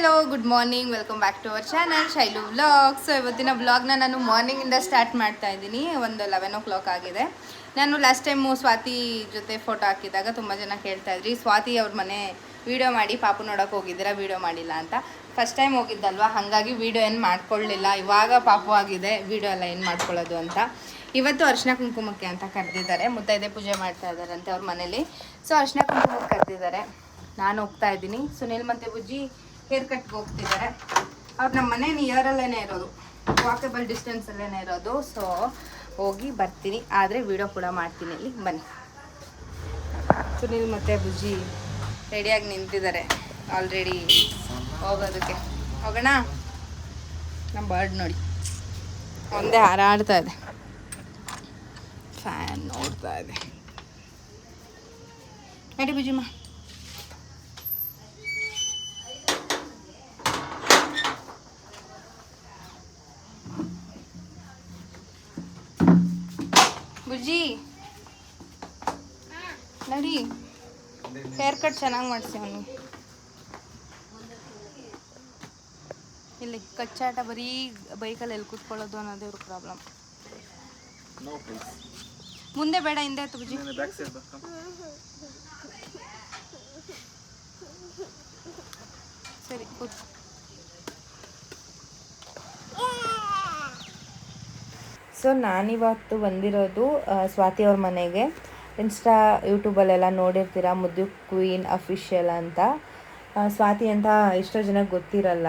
Hello good morning welcome back to our channel Shailu vlog so ಇವತ್ತಿನ ವ್ಲಾಗ್ನ ನಾನು ಮಾರ್ನಿಂಗಿಂದ start ಮಾಡ್ತಾ ಇದ್ದೀನಿ. ಒಂದು ಲೆವೆನ್ ಓ ಕ್ಲಾಕ್ ಆಗಿದೆ. ನಾನು ಲಾಸ್ಟ್ ಟೈಮು ಸ್ವಾತಿ ಜೊತೆ ಫೋಟೋ ಹಾಕಿದಾಗ ತುಂಬ ಜನ ಕೇಳ್ತಾ ಇದ್ರಿ. ಸ್ವಾತಿ ಅವ್ರ ಮನೆ ವೀಡಿಯೋ ಮಾಡಿ, ಪಾಪು ನೋಡೋಕೆ ಹೋಗಿದ್ದೀರಾ ವೀಡಿಯೋ ಮಾಡಿಲ್ಲ ಅಂತ. ಫಸ್ಟ್ ಟೈಮ್ ಹೋಗಿದ್ದಲ್ವಾ? ಹಾಗಾಗಿ ವೀಡಿಯೋ ಏನು ಮಾಡ್ಕೊಳ್ಳಿಲ್ಲ. ಇವಾಗ ಪಾಪು ಆಗಿದೆ ವೀಡಿಯೋ ಎಲ್ಲ ಏನು ಮಾಡ್ಕೊಳ್ಳೋದು ಅಂತ. ಇವತ್ತು ಅರ್ಶಿನ ಕುಂಕುಮಕ್ಕೆ ಅಂತ ಕರೆದಿದ್ದಾರೆ. ಮುತ್ತೈದೆ ಪೂಜೆ ಮಾಡ್ತಾ ಇದ್ದಾರಂತೆ ಅವ್ರ ಮನೇಲಿ. ಸೊ ಅರ್ಶಿನ ಕುಂಕುಮಕ್ಕೆ ಕರೆದಿದ್ದಾರೆ. ನಾನು ಹೋಗ್ತಾ ಇದ್ದೀನಿ. ಸುನಿಲ್ ಮತ್ತೆ ಬುಜ್ಜಿ ಹೇರ್ ಕಟ್ಗೆ ಹೋಗ್ತಿದ್ದಾರೆ. ಅವ್ರು ನಮ್ಮ ಮನೆ ನಿಯರಲ್ಲೇ ಇರೋದು. ವಾಕಬಲ್ ಡಿಸ್ಟೆನ್ಸಲ್ಲೇ ಇರೋದು. ಸೊ ಹೋಗಿ ಬರ್ತೀನಿ. ಆದರೆ ವಿಡಿಯೋ ಕೂಡ ಮಾಡ್ತೀನಿ ಇಲ್ಲಿ. ಬನ್ನಿ. ಸುನಿಲ್ ಮತ್ತು ಬುಜ್ಜಿ ರೆಡಿಯಾಗಿ ನಿಂತಿದ್ದಾರೆ. ಆಲ್ರೆಡಿ ಹೋಗೋದಕ್ಕೆ. ಹೋಗೋಣ? ನಮ್ಮ ಬರ್ಡ್ ನೋಡಿ. ಒಂದೇ ಹಾರಾಡ್ತಾ ಇದೆ. ಫ್ಯಾನ್ ನೋಡ್ತಾ ಇದೆ. ನಡಿ ಬುಜ್ಜಿಮ್ಮ. ಬುಜ್ಜಿ ನೋಡಿ. ಹೇರ್ ಕಟ್ ಚೆನ್ನಾಗಿ ಮಾಡಿಸಿ ಅವನಿಗೆ ಇಲ್ಲಿ ಕಚ್ಚಾಟ ಬರೀ ಬೈಕಲ್ಲಿ ಎಲ್ಲಿ ಕೂತ್ಕೊಳ್ಳೋದು ಅನ್ನೋದೇ ಇವ್ರ ಪ್ರಾಬ್ಲಮ್ ಮುಂದೆ ಬೇಡ ಹಿಂದೆ ತುಜಿ. ಸರಿ ಕೂತ್ ಸೊ ನಾನಿವತ್ತು ಬಂದಿರೋದು ಸ್ವಾತಿ ಅವ್ರ ಮನೆಗೆ. ಇನ್ಸ್ಟಾ ಯೂಟ್ಯೂಬಲ್ಲೆಲ್ಲ ನೋಡಿರ್ತೀರ, ಮುದ್ದು ಕ್ವೀನ್ ಅಫಿಷಿಯಲ್ ಅಂತ. ಸ್ವಾತಿ ಅಂತ ಎಷ್ಟೋ ಜನಕ್ಕೆ ಗೊತ್ತಿರಲ್ಲ.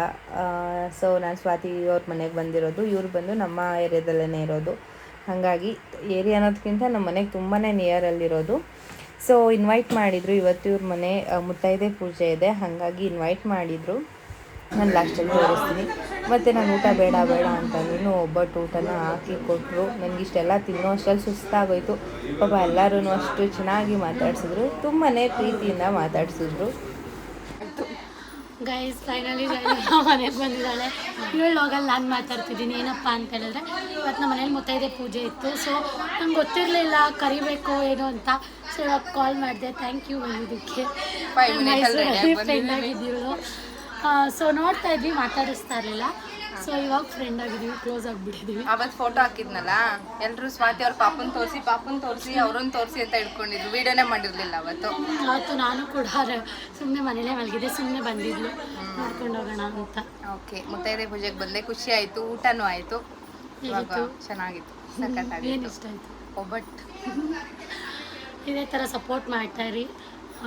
ಸೊ ನಾನು ಸ್ವಾತಿ ಅವ್ರ ಮನೆಗೆ ಬಂದಿರೋದು. ಇವ್ರು ಬಂದು ನಮ್ಮ ಏರಿಯಾದಲ್ಲೇ ಇರೋದು. ಹಾಗಾಗಿ ಏರಿಯಾ ಅನ್ನೋದಕ್ಕಿಂತ ನಮ್ಮ ಮನೆಗೆ ತುಂಬಾ ನಿಯರಲ್ಲಿರೋದು ಸೊ ಇನ್ವೈಟ್ ಮಾಡಿದರು. ಇವತ್ತು ಇವ್ರ ಮನೆ ಮುತ್ತೈದೆ ಪೂಜೆ ಇದೆ. ಹಾಗಾಗಿ ಇನ್ವೈಟ್ ಮಾಡಿದರು. ನಾನು ಲಾಸ್ಟಲ್ಲಿ ತೋರಿಸ್ತೀನಿ. ಮತ್ತು ನಾನು ಊಟ ಬೇಡ ಬೇಡ ಅಂತಂದ್ರೂ ಒಬ್ಬಟ್ಟು ಊಟನ ಹಾಕಿ ಕೊಟ್ಟರು ನನಗೆ ಇಷ್ಟೆಲ್ಲ ತಿನ್ನೋ ಅಷ್ಟರಲ್ಲಿ ಸುಸ್ತಾಗೋಯ್ತು. ಪಾಪ ಎಲ್ಲರೂ ಅಷ್ಟು ಚೆನ್ನಾಗಿ ಮಾತಾಡ್ಸಿದ್ರು. ತುಂಬಾ ಪ್ರೀತಿಯಿಂದ ಮಾತಾಡ್ಸಿದ್ರು. ಗೈಸ್ ಫೈನಲಿ ಮನೆಗೆ ಬಂದಿದ್ದಾಳೆ. ಇವಳು ಹೋಗಲ್ಲ ನಾನು ಮಾತಾಡ್ತಿದ್ದೀನಿ. ಏನಪ್ಪ ಅಂತ ಹೇಳಿದ್ರೆ ಇವತ್ತು ನಮ್ಮ ಮನೇಲಿ ಮುತ್ತೈದೆ ಪೂಜೆ ಇತ್ತು. ಸೊ ನಂಗೆ ಗೊತ್ತಿರಲಿಲ್ಲ ಕರಿಬೇಕು ಏನು ಅಂತ. ಸೊ ಇವಾಗ ಕಾಲ್ ಮಾಡಿದೆ. ಥ್ಯಾಂಕ್ ಯು ಇದಕ್ಕೆ ಫ್ರೆಂಡ್ ಆಗಿದ್ದೀವಳು. ಸೊ ನೋಡ್ತಾ ಇದ್ವಿ ಮಾತಾಡಿಸ್ತಾ ಇರಲಿಲ್ಲ. ಸೊ ಇವಾಗ ಫ್ರೆಂಡ್ ಆಗಿದ್ದೀವಿ ಕ್ಲೋಸ್ ಆಗಿಬಿಟ್ಟಿದ್ದೀವಿ ಅವತ್ತು ಫೋಟೋ ಹಾಕಿದ್ನಲ್ಲ? ಎಲ್ಲರೂ ಸ್ವಾತಿ ಅವ್ರ ಪಾಪನ್ ತೋರಿಸಿ ಪಾಪನ್ ತೋರಿಸಿ ಅವ್ರನ್ನ ತೋರಿಸಿ ಅಂತ ಇಟ್ಕೊಂಡಿದ್ರು ವಿಡಿಯೋನೇ ಮಾಡಿರಲಿಲ್ಲ ಅವತ್ತು. ಅವತ್ತು ನಾನು ಕೂಡ ಸುಮ್ಮನೆ ಮನೇಲೇ ಮಲಗಿದೆ ಸುಮ್ಮನೆ ಬಂದಿದ್ಲು. ನೋಡ್ಕೊಂಡು ಹೋಗೋಣ ಅಂತ. ಓಕೆ ಮುತ್ತೈದೆ ಪೂಜೆಗೆ ಬಂದೆ. ಖುಷಿ ಆಯಿತು ಊಟನೂ ಆಯಿತು? ಚೆನ್ನಾಗಿತ್ತು. ಏನು ಇಷ್ಟ ಆಯಿತು? ಒಬ್ಬಟ್ಟು ಇದೇ ಥರ ಸಪೋರ್ಟ್ ಮಾಡ್ತಾ ಇರಿ.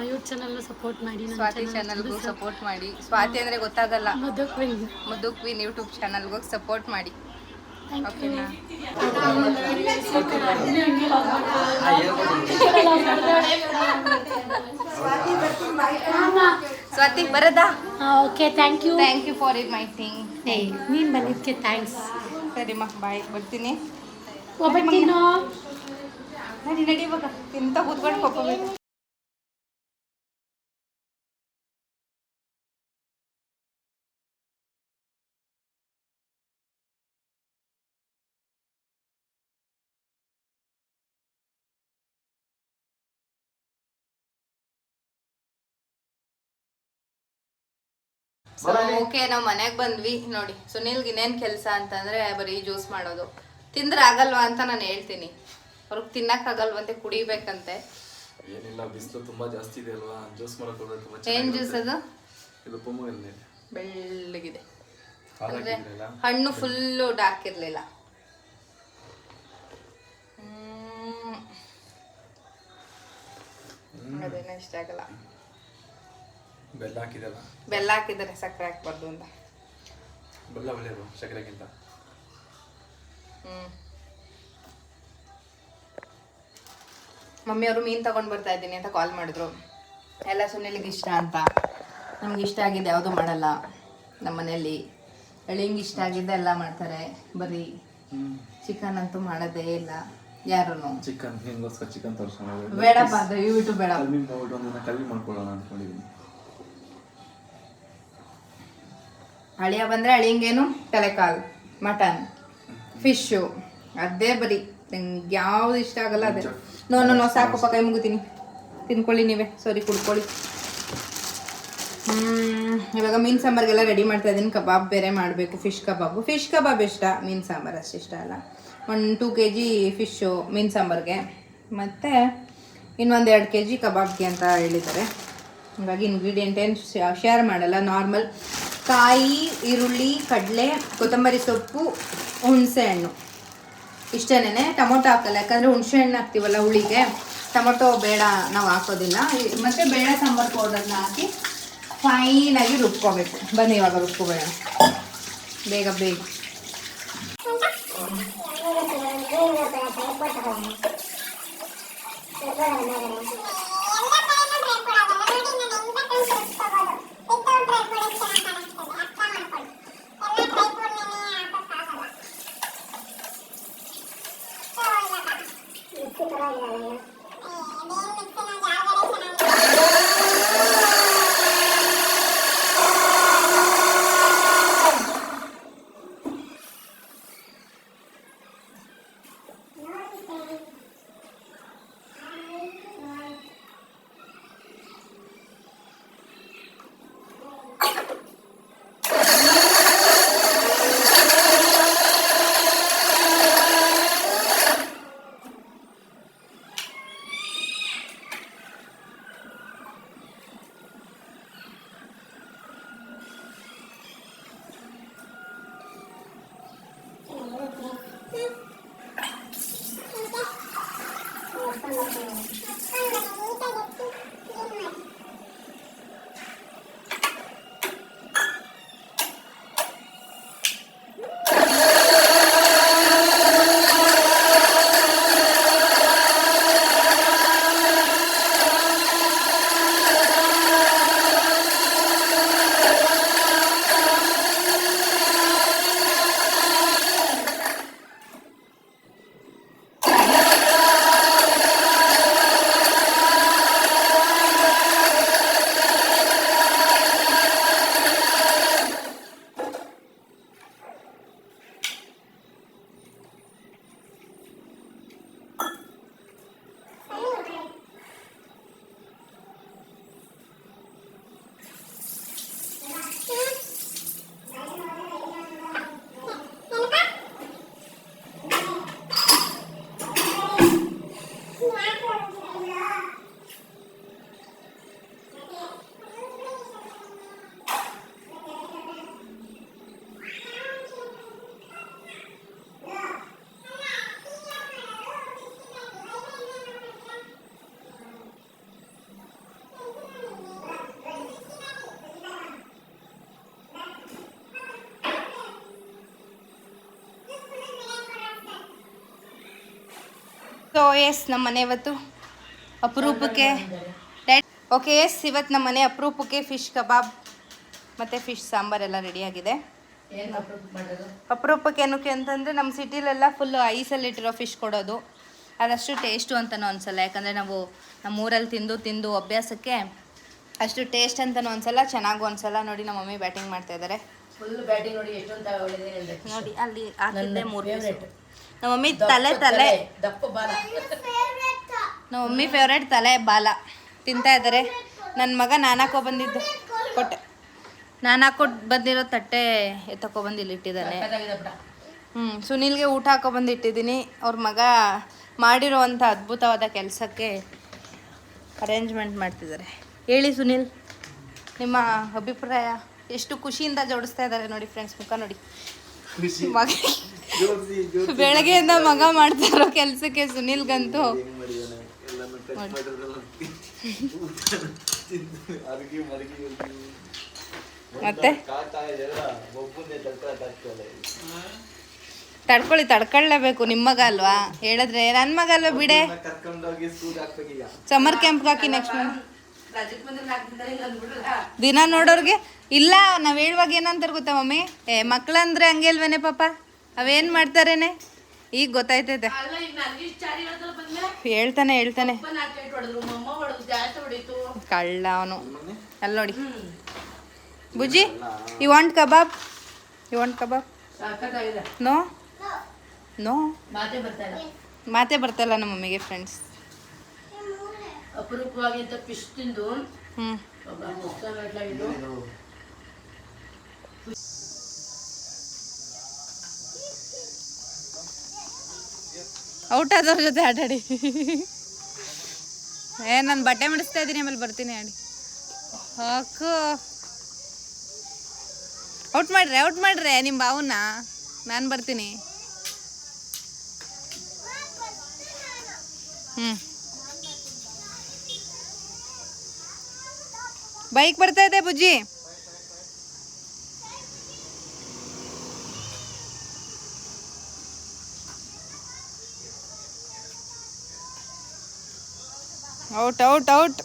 ಯೂಟ್ಯೂಬ್ ಚಾನಲ್ನ ಸಪೋರ್ಟ್ ಮಾಡಿ ನನ್ನ ಸ್ವಾತಿ ಚಾನಲ್ಗೂ ಸಪೋರ್ಟ್ ಮಾಡಿ. ಸ್ವಾತಿ ಅಂದರೆ ಗೊತ್ತಾಗಲ್ಲ. ಮುದ್ದು ಕ್ವೀನ್ ಮುದ್ದು ಕ್ವೀನ್ ಯೂಟ್ಯೂಬ್ ಚಾನಲ್ಗೆ ಸಪೋರ್ಟ್ ಮಾಡಿ. ಥ್ಯಾಂಕ್ ಯು ಓಕೆನಾ Swathi ಬರದಾ? Okay thank you thank you for it my thing ನೀನು ಬಂದಿದ್ದಕ್ಕೆ ಥ್ಯಾಂಕ್ಸ್ ಸರಿಮ್ಮ ಬಾಯ್ ಬರ್ತೀನಿ. ಒಬ್ಬಟ್ಟಿನೋ? ನಡಿ ನಡಿ ಇವಾಗ. ತಿಂತ ಕೂತ್ಕೊಂಡು ಹೋಗ್ಬೇಕು ಸೊ ಓಕೆ ನಾವ್ ಮನೆಗ್ ಬಂದ್ವಿ. ನೋಡಿ ಸುನಿಲ್ಗೆ ಇನ್ನೇನ್ ಕೆಲಸ ಅಂತಂದ್ರೆ ಬರೀ ಜ್ಯೂಸ್ ಮಾಡೋದು. ತಿಂದ್ರೆ ಆಗಲ್ವಾ ಅಂತ ನಾನು ಹೇಳ್ತೀನಿ. ಅವ್ರಿಗೆ ತಿನ್ನಕ್ಕಾಗಲ್ವಂತೆ ಕುಡಿಬೇಕಂತೆ. ಏನಿಲ್ಲ ಬಿಸಿಲು ತುಂಬಾ ಜಾಸ್ತಿ ಇದೆ ಅಲ್ವಾ? ಜ್ಯೂಸ್ ಮಾಡಕ್ ಹೋದ್ರೆ ತುಂಬಾ ಏನ್. ಜ್ಯೂಸ್ ಅದು? ಇದು ಎಣ್ಣೆ. ಬೆಳ್ಳಗಿದೆ. ಅಂದ್ರೆ ಹಣ್ಣು ಫುಲ್ ಡಾರ್ಕ್ ಇರಲಿಲ್ಲ. ಅದೇನೋ ಇಷ್ಟ ಆಗಲ್ಲ. ಬೆಲ್ಲ ಹಾಕಿದಲ್ಲ ಬೆಲ್ಲ ಹಾಕಿದ್ರೆ ಸಕ್ಕರೆ ಹಾಕ್ಬಾರ್ದು ಅಂತ. ಬೆಲ್ಲ ಒಳ್ಳೆಯದು ಸಕ್ಕರೆಗಿಂತ. ಹ್ಮ್. ಮಮ್ಮಿ ಅವರು ಮೀನು ತಗೊಂಡ್ ಬರ್ತಾ ಇದ್ದೀನಿ ಅಂತ ಕಾಲ್ ಮಾಡಿದ್ರು. ಎಲ್ಲ ಸುನಿಲಿಗೆ ಇಷ್ಟ ಅಂತ. ನಮ್ಗೆ ಇಷ್ಟ ಆಗಿದೆ ಯಾವುದು ಮಾಡಲ್ಲ. ನಮ್ಮ ಮನೆಯಲ್ಲಿ ಅಳಿಂಗೆ ಇಷ್ಟ ಆಗಿದ್ದೆ ಎಲ್ಲ ಮಾಡ್ತಾರೆ. ಬರೀ ಚಿಕನ್ ಅಂತೂ ಮಾಡೋದೇ ಇಲ್ಲ ಯಾರು ಚಿಕನ್ ಚಿಕನ್ ತೋರಿಸ್ಕೊಂಡು ಬೇಡಪ್ಪ ದಯವಿಟ್ಟು ಬೇಡ. ಕಮ್ಮಿ ಮಾಡ್ಬಿಟ್ಟು ಒಂದಿನ ಕಮ್ಮಿ ಮಾಡ್ಕೊಳ್ಳೋಣ ಅನ್ಕೊಂಡಿದ್ದೀನಿ ಅಳಿಯ ಬಂದರೆ ಅಳಿಯಂಗೇನು? ತಲೆಕಾಲು, ಮಟನ್, ಫಿಶ್ಶು. ಅದೇ ಬರೀ. ನಂಗೆ ಯಾವ್ದು ಇಷ್ಟ ಆಗಲ್ಲ ಅದೇ. ನೋ ನೋ ನೋ ಸಾಕಪ್ಪ ಕೈ ಮುಗಿತೀನಿ. ತಿನ್ಕೊಳ್ಳಿ ನೀವೇ. ಸಾರಿ, ಕುಡ್ಕೊಳ್ಳಿ. ಇವಾಗ ಮೀನು ಸಾಂಬಾರಿಗೆಲ್ಲ ರೆಡಿ ಮಾಡ್ತಾ ಇದ್ದೀನಿ. ಕಬಾಬ್ ಬೇರೆ ಮಾಡಬೇಕು. ಫಿಶ್ ಕಬಾಬು. ಫಿಶ್ ಕಬಾಬ್ ಇಷ್ಟ. ಮೀನು ಸಾಂಬಾರು ಅಷ್ಟು ಇಷ್ಟ ಅಲ್ಲ. ಒಂದು ಟೂ ಕೆ ಜಿ ಫಿಶ್ಶು, ಮೀನು ಸಾಂಬಾರಿಗೆ. ಮತ್ತು ಇನ್ನೊಂದು ಎರಡು ಕೆ ಜಿ ಕಬಾಬ್ಗೆ ಅಂತ ಹೇಳಿದ್ದಾರೆ. ಹಾಗಾಗಿ ಇಂಗ್ರೀಡಿಯೆಂಟ್ ಏನು ಶೇರ್ ಮಾಡಲ್ಲ. ನಾರ್ಮಲ್ ಕಾಯಿ, ಈರುಳ್ಳಿ, ಕಡಲೆ, ಕೊತ್ತಂಬರಿ ಸೊಪ್ಪು, ಹುಣಸೆ ಹಣ್ಣು. ಇಷ್ಟೇನೆ ಟೊಮೊಟೊ ಹಾಕಲ್ಲ, ಯಾಕಂದರೆ ಹುಣಸೆ ಹಣ್ಣು ಹಾಕ್ತೀವಲ್ಲ ಹುಳಿಗೆ, ಟೊಮೊಟೊ ಬೇಡ ನಾವು ಹಾಕೋದಿಲ್ಲ. ಮತ್ತು ಮತ್ತೆ ಬೇಳೆ ಸಾಂಬಾರು ಪೌಡರ್ನ ಹಾಕಿ ಫೈನಾಗಿ ರುಬ್ಕೋಬೇಕು. ಬನ್ನಿ ಇವಾಗ ರುಬ್ಕೋಬೇಡ. ಬೇಗ ಬೇಗ. ಸೊ ಎಸ್ ನಮ್ಮ ಮನೆ ಇವತ್ತು. ಅಪರೂಪಕ್ಕೆ ಓಕೆ ಎಸ್ ಇವತ್ತು ನಮ್ಮ ಮನೆ ಅಪರೂಪಕ್ಕೆ ಫಿಶ್ ಕಬಾಬ್ ಮತ್ತು ಫಿಶ್ ಸಾಂಬಾರೆಲ್ಲ ರೆಡಿಯಾಗಿದೆ ಅಪರೂಪಕ್ಕೆ ಏನಕ್ಕೆ ಅಂತಂದರೆ ನಮ್ಮ ಸಿಟಿಲೆಲ್ಲ ಫುಲ್ ಐಸಲ್ಲಿ ಇಟ್ಟಿರೋ ಫಿಶ್ ಕೊಡೋದು. ಅದಷ್ಟು ಟೇಸ್ಟು ಅಂತಲೂ ಅನ್ಸಲ್ಲ. ಯಾಕಂದರೆ ನಾವು ನಮ್ಮ ಊರಲ್ಲಿ ತಿಂದು ತಿಂದು ಅಭ್ಯಾಸಕ್ಕೆ ಅಷ್ಟು ಟೇಸ್ಟ್ ಅಂತಲೂ ಅನ್ಸಲ್ಲ ಚೆನ್ನಾಗೂ ಅನ್ಸಲ್ಲ. ನೋಡಿ ನಮ್ಮ ಮಮ್ಮಿ ಬ್ಯಾಟಿಂಗ್ ಮಾಡ್ತಾ ಇದ್ದಾರೆ. ಫುಲ್ ಬ್ಯಾಟಿಂಗ್ ನೋಡಿ ಅಲ್ಲಿ ಹಾಕಿದ್ದೆ ಮೂರು ನಮ್ಮ ಮಮ್ಮಿ ತಲೆ ತಲೆ ದಪ್ಪ ಬಾಲ. ನಮ್ಮ ಮಮ್ಮಿ ಫೇವ್ರೇಟ್ ತಲೆ ಬಾಲ. ತಿಂತಾ ಇದ್ದಾರೆ. ನನ್ನ ಮಗ ನಾನಾಕೋ ಹಾಕೋ ಬಂದಿದ್ದು ಕೊಟ್ಟೆ. ನಾನು ಹಾಕೊಟ್ಟು ಬಂದಿರೋ ತಟ್ಟೆ ಎತ್ತಕೊ ಬಂದು ಇಲ್ಲಿ ಇಟ್ಟಿದ್ದಾನೆ. ಹ್ಞೂ ಸುನೀಲ್ಗೆ ಊಟ ಹಾಕೋ ಬಂದು ಇಟ್ಟಿದ್ದೀನಿ. ಅವ್ರ ಮಗ ಮಾಡಿರುವಂಥ ಅದ್ಭುತವಾದ ಕೆಲಸಕ್ಕೆ ಅರೇಂಜ್ಮೆಂಟ್ ಮಾಡ್ತಿದ್ದಾರೆ. ಹೇಳಿ ಸುನೀಲ್ ನಿಮ್ಮ ಅಭಿಪ್ರಾಯ? ಎಷ್ಟು ಖುಷಿಯಿಂದ ಜೋಡಿಸ್ತಾ ಇದ್ದಾರೆ ನೋಡಿ ಫ್ರೆಂಡ್ಸ್ ಮುಖ ನೋಡಿ. ಬೆಳಗ್ಗೆಯಿಂದ ಮಗ ಮಾಡ್ತಾ ಇರೋ ಕೆಲಸಕ್ಕೆ ಸುನೀಲ್ಗಂತೂ. ಮತ್ತೆ? ತಡ್ಕೊಳ್ಳಿ ತಡ್ಕೊಳ್ಳೇಬೇಕು. ನಿಮ್ಮ ಮಗ ಅಲ್ವಾ? ಹೇಳಿದ್ರೆ ನನ್ನ ಮಗ ಅಲ್ವಾ ಬಿಡೆ? ಸಮ್ಮರ್ ಕ್ಯಾಂಪ್ ಹಾಕಿ ನೆಕ್ಸ್ಟ್ ದಿನ ನೋಡೋರ್ಗೆ? ಇಲ್ಲ ನಾವು ಹೇಳುವಾಗ ಏನಂತಾರೆ ಗೊತ್ತಾ ಮಮ್ಮಿ? ಏ ಮಕ್ಳಂದ್ರೆ ಹಂಗೆ ಅಲ್ವೇನೆ ಪಾಪ? ಅವೇನು ಮಾಡ್ತಾರೇನೆ? ಈಗ ಗೊತ್ತಾಯ್ತೈತೆ. ಹೇಳ್ತಾನೆ ಹೇಳ್ತಾನೆ. ಕಳ್ಳ ಅವನು. ಅಲ್ಲಿ ನೋಡಿ. ಬುಜಿ ಬುಜ್ಜಿ you want kebab? You want kebab? No? No. ಮಾತೇ ಬರ್ತಲ್ಲ ನಮ್ಮ ಮಮ್ಮಿಗೆ ಫ್ರೆಂಡ್ಸ್ ಅಪರೂಪವಾಗಿ ಅಂತ ಫಿಶ್ ತಿಂದು ಹ್ಞೂ ಔಟ್ ಆದವ್ರ ಜೊತೆ ಆಟಾಡಿ. ಏ, ನಾನು ಬಟ್ಟೆ ಮಡಿಸ್ತಾ ಇದ್ದೀನಿ, ಆಮೇಲೆ ಬರ್ತೀನಿ ಆಡಿ. ಹಾಕು. ಔಟ್ ಮಾಡ್ರಿ ಔಟ್ ಮಾಡ್ರಿ ನಿಮ್ಮ ಬಾವನ್ನ ನಾನು ಬರ್ತೀನಿ. ಹ್ಞೂ ಬೈಕ್ ಬರ್ತಾ ಇದೆ, ಬುಜ್ಜಿ. Out out out